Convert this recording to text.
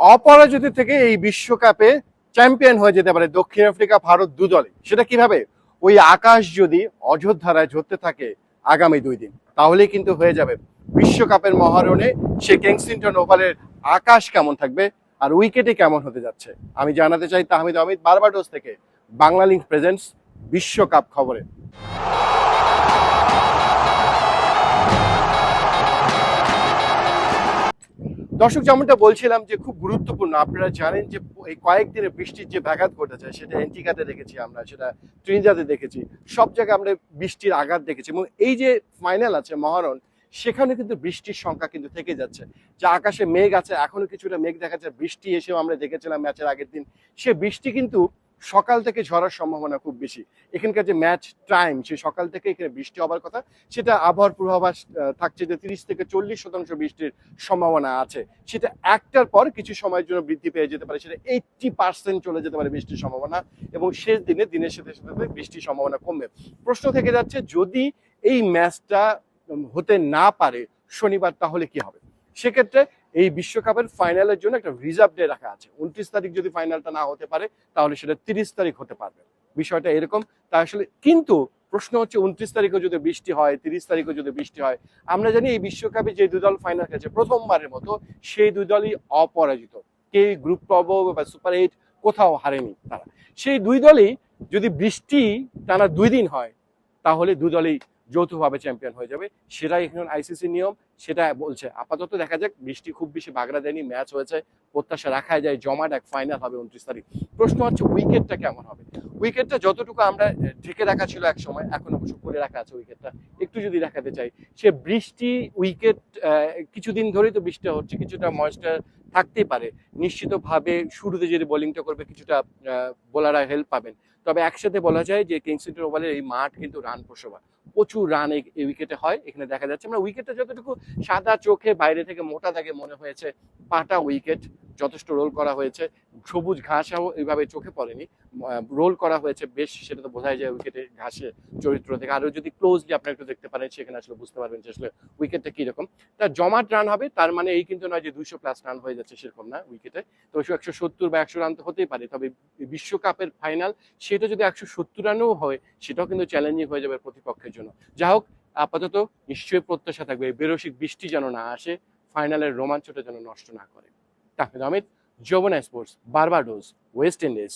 অপরাজিত থেকে এই বিশ্বকাপে চ্যাম্পিয়ন হয়ে যেতে পারে দক্ষিণ আফ্রিকা, ভারত দু দলে। সেটা কীভাবে? ওই আকাশ যদি অযোধ্যারায় ঝরতে থাকে আগামী দুই দিন, তাহলেই কিন্তু হয়ে যাবে বিশ্বকাপের মহারণে সে কিংসিংটন ওভালের আকাশ কেমন থাকবে আর উইকেটে কেমন হতে যাচ্ছে। আমি জানাতে চাই তাহমিদ অমিত বারবাডোস থেকে বাংলা লিঙ্ক প্রেজেন্টস বিশ্বকাপ খবরে। দর্শক, যেমনটা বলছিলাম যে খুব গুরুত্বপূর্ণ, আপনারা জানেন যে এই কয়েকদিনে বৃষ্টির যে ব্যাঘাত ঘটেছে, সেটা এন্টিকাতে দেখেছি আমরা, সেটা ত্রিনজাতে দেখেছি, সব জায়গায় আমরা বৃষ্টির আঘাত দেখেছি এবং এই যে ফাইনাল আছে মহারণ, সেখানে কিন্তু বৃষ্টির সংখ্যা কিন্তু থেকে যাচ্ছে, যে আকাশে মেঘ আছে, এখনও কিছুটা মেঘ দেখা যাচ্ছে, বৃষ্টি এসেও আমরা দেখেছিলাম ম্যাচের আগের দিন, সে বৃষ্টি কিন্তু সকাল থেকে ঝরার সম্ভাবনা খুব বেশি। এখানকার যে ম্যাচ টাইম সে সকাল থেকে এখানে বৃষ্টি হবার কথা, সেটা আবহাওয়ার পূর্বাভাস থাকছে যে তিরিশ থেকে চল্লিশ শতাংশ বৃষ্টির সম্ভাবনা আছে। সেটা একটার পর কিছু সময়ের জন্য বৃদ্ধি পেয়ে যেতে পারে, সেটা এইটটি পার্সেন্ট চলে যেতে পারে বৃষ্টির সম্ভাবনা এবং শেষ দিনে দিনের সাথে সাথে বৃষ্টির সম্ভাবনা কমবে। প্রশ্ন থেকে যাচ্ছে, যদি এই ম্যাচটা হতে না পারে, শনিবার তাহলে কি হবে? সেক্ষেত্রে এই বিশ্বকাপের ফাইনালের জন্য একটা রিজার্ভ ডে রাখা আছে। উনত্রিশ তারিখ যদি ফাইনালটা না হতে পারে, তাহলে সেটা তিরিশ তারিখ হতে পারবে। বিষয়টা এরকম। তা আসলে কিন্তু প্রশ্ন হচ্ছে উনত্রিশ তারিখও যদি বৃষ্টি হয়, তিরিশ তারিখও যদি বৃষ্টি হয়, আমরা জানি এই বিশ্বকাপে যে দুই দল ফাইনাল খেলেছে, প্রথমবারের মতো সেই দুই দলই অপরাজিত। কে গ্রুপ পর্ব বা সুপার এইট কোথাও হারেনি তারা। সেই দুই দলই যদি বৃষ্টি টানা দুই দিন হয়, তাহলে দুই দলই যৌথভাবে চ্যাম্পিয়ন হয়ে যাবে। সেটাই এখন আইসিসি নিয়ম, সেটা বলছে। আপাতত দেখা যাক, বৃষ্টি খুব বেশি বাগড়া দেয়নি, ম্যাচ হয়েছে, প্রত্যাশা রাখা যায়, জমাট এক ফাইনাল হবে উনত্রিশ তারিখ। প্রশ্ন হচ্ছে, উইকেটটা কেমন হবে? উইকেটটা যতটুকু আমরা ঢেকে রাখা ছিল এক সময় এখন অবশ্য করে রাখা আছে উইকেটটা। একটু যদি দেখাতে চাই, সে বৃষ্টি, উইকেট কিছুদিন ধরেই তো বৃষ্টি হচ্ছে, কিছুটা ময়েস্টার থাকতেই পারে। নিশ্চিতভাবে শুরুতে যদি বোলিংটা করবে, কিছুটা বোলাররা হেল্প পাবেন। তবে একসাথে বলা যায় যে কিংসিটন ওভালের এই মাঠ কিন্তু রান প্রসবা প্রচুর রান এই উইকেটে হয়, এখানে দেখা যাচ্ছে। আমরা উইকেটটা যতটুকু সাদা চোখে বাইরে থেকে মোটা দাগে মনে হয়েছে, পাটা উইকেট যথেষ্ট রোল করা হয়েছে। সবুজ ঘাসও এইভাবে চোখে পড়েনি। রোল করা হয়েছে বেশ, সেটা তো বোঝাই যায় উইকেটে ঘাসের চরিত্র থেকে। আরও যদি ক্লোজলি আপনারা একটু দেখতে পারেন, সেখানে আসলে বুঝতে পারবেন যে আসলে উইকেটটা কীরকম। তার জমাট রান হবে, তার মানে এই কিন্তু নয় যে দুইশো প্লাস রান হয়ে যাচ্ছে সেরকম না উইকেটে তো একশো সত্তর বা একশো রান তো হতেই পারে। তবে বিশ্বকাপের ফাইনাল সেটা যদি একশো সত্তর রানও হয়, সেটাও কিন্তু চ্যালেঞ্জিং হয়ে যাবে প্রতিপক্ষের জন্য। যা হোক, আপাতত নিশ্চয়ই প্রত্যাশা থাকবে। বেরসিক বৃষ্টি যেন না আসে ফাইনালের রোমাঞ্চটা যেন নষ্ট না করে। তাহলে অমিত যৌবনা স্পোর্টস বারবাডোস ওয়েস্ট ইন্ডিজ